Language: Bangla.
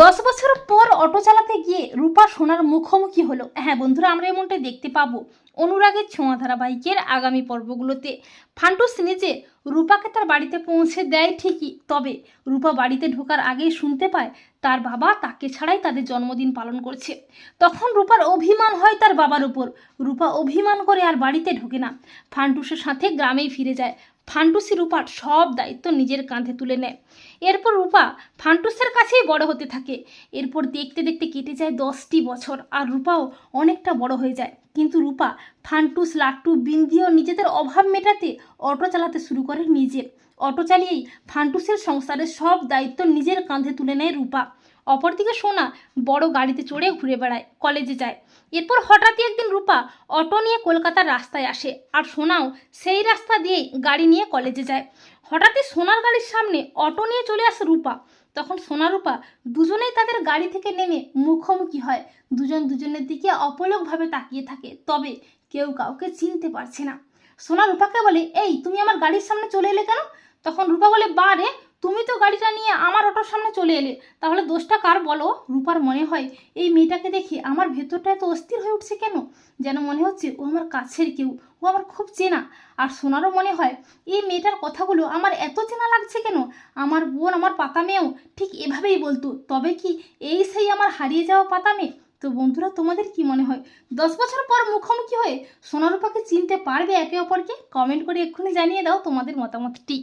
দশ বছর পর অটো চালাতে গিয়ে রূপা সোনার মুখোমুখি হলো। হ্যাঁ বন্ধুরা, আমরা এমনটাই দেখতে পাবো অনুরাগের ছোঁয়া ধারাবাহিকের আগামী পর্বগুলোতে। ফান্টুস নিজে রূপাকে তার বাড়িতে পৌঁছে দেয় ঠিকই, তবে রূপা বাড়িতে ঢোকার আগেই শুনতে পায় তার বাবা তাকে ছাড়াই তাদের জন্মদিন পালন করছে। তখন রূপার অভিমান হয় তার বাবার উপর রূপা অভিমান করে আর বাড়িতে ঢোকে না। ফান্টুসের সাথে গ্রামেই ফিরে যায়। ফান্টুসি রূপার সব দায়িত্ব নিজের কাঁধে তুলে নেয়। এরপর রূপা ফান্টুসের কাছেই বড় হতে থাকে। এরপর দেখতে দেখতে কেটে যায় দশটি বছর, আর রূপাও অনেকটা বড় হয়ে যায়। কিন্তু রূপা, ফান্টুস, লাট্টু, বিন্দিও নিজেদের অভাব মেটাতে অটো চালাতে শুরু করে নিজে। অটো চালিয়েই ফান্টুসের সংসারের সব দায়িত্ব নিজের কাঁধে তুলে নেয় রূপা। অপরদিকে সোনা বড় গাড়িতে চড়ে ঘুরে বেড়ায়, কলেজে যায়। এরপর হঠাৎই একদিন রূপা অটো নিয়ে কলকাতার রাস্তায় আসে, আর সোনাও সেই রাস্তা দিয়েই গাড়ি নিয়ে কলেজে যায়। হঠাৎই সোনার গাড়ির সামনে অটো নিয়ে চলে আসে রূপা। তখন সোনারূপা দুজনেই তাদের গাড়ি থেকে নেমে মুখোমুখি হয়। দুজন দুজনের দিকে অপলকভাবে তাকিয়ে থাকে, তবে কেউ কাউকে চিনতে পারছে না। সোনা রূপাকে বলে, এই, তুমি আমার গাড়ির সামনে চলে এলে কেন? তখন রূপা বলে বা রে তুমি তো গাড়িটা নিয়ে আমার অটোর সামনে চলে এলে, তাহলে দোষটা কার বলো? রূপার মনে হয়। এই মেয়েটাকে দেখে আমার ভেতরটা এত অস্থির হয়ে উঠছে কেন? যেন মনে হচ্ছে ও আমার কাছের কেউ, ও আমার খুব চেনা। আর সোনারও মনে হয়, এই মেয়েটার কথাগুলো আমার এত চেনা লাগছে কেন? আমার বোন, আমার পাতা মেয়েও ঠিক এভাবেই বলতো। তবে কি এই সেই আমার হারিয়ে যাওয়া পাতা মেয়ে তো বন্ধুরা, তোমাদের কি মনে হয়? দশ বছর পর মুখোমুখি হয়ে সোনারূপাকে চিনতে পারবে একে অপরকে? কমেন্ট করে এক্ষুনি জানিয়ে দাও তোমাদের মতামতটি।